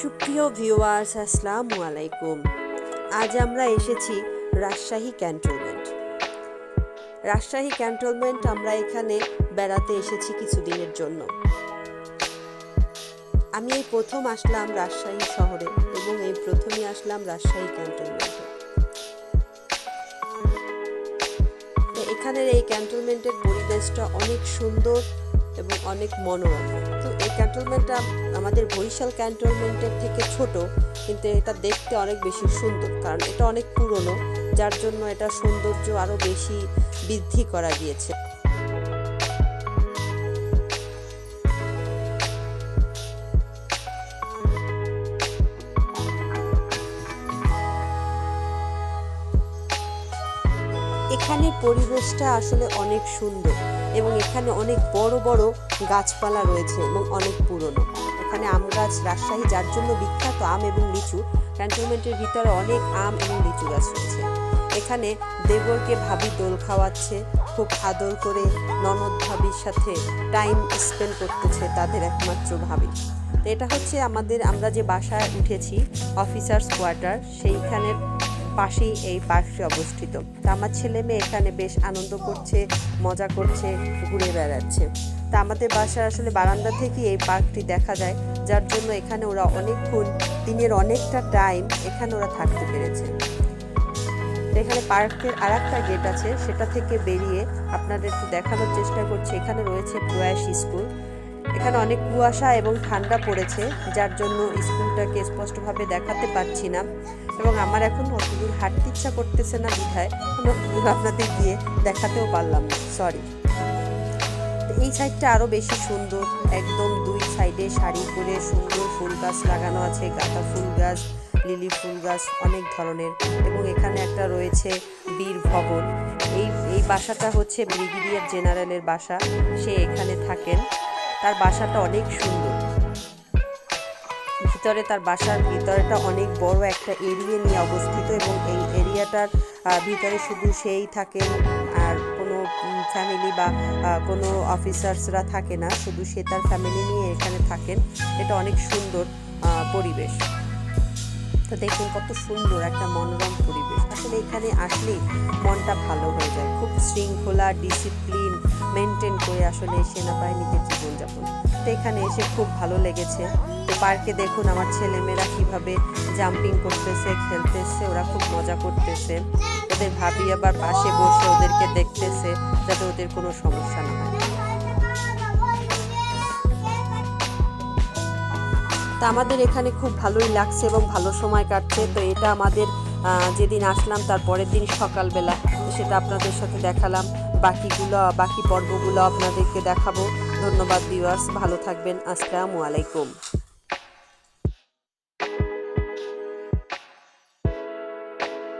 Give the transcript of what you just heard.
সুপ্রিয় ভিউয়ার্স, আসসালামু আলাইকুম। আজ আমরা এসেছি রাজশাহী ক্যান্টনমেন্ট। রাজশাহী ক্যান্টনমেন্ট আমরা এখানে বেড়াতে এসেছি কিছুদিনের জন্য। আমি এই প্রথম আসলাম রাজশাহী শহরে এবং এই প্রথমই আসলাম রাজশাহী ক্যান্টনমেন্টে। এখানের এই ক্যান্টনমেন্টের পরিবেশটা অনেক সুন্দর এবং অনেক মনোরম। এই ক্যান্টনমেন্টটা আমাদের বরিশাল ক্যান্টনমেন্টের থেকে ছোট, কিন্তু এটা দেখতে অনেক বেশি সুন্দর, কারণ এটা অনেক পুরনো, যার জন্য এটা সৌন্দর্য আরও বেশি বৃদ্ধি করা গিয়েছে। এখানে পরিবেশটা আসলে অনেক সুন্দর এবং এখানে অনেক বড় বড় গাছপালা রয়েছে এবং অনেক পুরনো। এখানে আম গাছ রাজশাহী, যার জন্য বিখ্যাত আম এবং লিচু। ক্যান্টনমেন্টের ভিতরে অনেক আম এবং লিচু গাছ রয়েছে। এখানে দেবরকে ভাবি দোল খাওয়াচ্ছে, খুব আদর করে ননদ ভাবির সাথে টাইম স্পেন্ড করতেছে তাদের একমাত্র ভাবি। এটা হচ্ছে আমাদের, আমরা যে বাসায় উঠেছি, অফিসার্স কোয়ার্টার, সেইখানের পাশেই এই পার্কটি অবস্থিত। তা আমার ছেলে মেয়ে এখানে বেশ আনন্দ করছে, মজা করছে, ঘুরে বেড়াচ্ছে। তা আমাদের বাসায় আসলে বারান্দা থেকে এই পার্কটি দেখা যায়, যার জন্য এখানে ওরা অনেকক্ষণ, দিনের অনেকটা টাইম এখানে ওরা থাকতে পেরেছে। এখানে পার্কের আর একটা গেট আছে, সেটা থেকে বেরিয়ে আপনাদের দেখানোর চেষ্টা করছি। এখানে রয়েছে প্রয়াস স্কুল। এখানে অনেক কুয়াশা এবং ঠান্ডা পড়েছে, যার জন্য স্কুলটাকে স্পষ্টভাবে দেখাতে পারছি না। এবং আমার এখন অতদূর হাঁটতে ইচ্ছা করতেছে না বিধায় আমি আপনাদের গিয়ে দেখাতেও পারলাম না সরি এই সাইডটা আরও বেশি সুন্দর, একদম দুই সাইডে সারি করে সুন্দর ফুল গাছ লাগানো আছে, গাঁদা ফুল গাছ, লিলি ফুল গাছ, অনেক ধরনের। এবং এখানে একটা রয়েছে বীর ভবন। এই এই বাসাটা হচ্ছে ব্রিগেডিয়ার জেনারেলের বাসা, সে এখানে থাকেন। তার বাসাটা অনেক সুন্দর। ভিতরে তার বাসার ভিতরেটা অনেক বড় একটা এরিয়া নিয়ে অবস্থিত এবং এই এরিয়াটার ভিতরে শুধু সেই থাকেন আর কোনো ফ্যামিলি বা কোনো অফিসার্সরা থাকে না। শুধু সে তার ফ্যামিলি নিয়ে এখানে থাকেন। এটা অনেক সুন্দর পরিবেশ। তো দেখুন কত সুন্দর একটা মনোরম পরিবেশ। আসলে এখানে আসলেই মনটা ভালো হয়ে যায়। শৃঙ্খলা ডিসিপ্লিন মেনটেন করে আসলে সেনাবাহিনীতে জীবনযাপন। তো এখানে এসে খুব ভালো লেগেছে। তো পার্কে দেখুন আমার ছেলেমেয়েরা কীভাবে জাম্পিং করতেছে, খেলতেছে, ওরা খুব মজা করতেছে। ওদের ভাবি আবার পাশে বসে ওদেরকে দেখতেছে যাতে ওদের কোনো সমস্যা না হয়। তা আমাদের এখানে খুব ভালোই লাগছে এবং ভালো সময় কাটছে। তো এটা আমাদের যেদিন আসলাম তার পরের দিন সকালবেলা। সেটা আপনাদের সাথে দেখালাম। বাকিগুলো, বাকি পর্বগুলো আপনাদেরকে দেখাবো। ধন্যবাদ ভিউয়ার্স ভালো থাকবেন। আসসালামু আলাইকুম।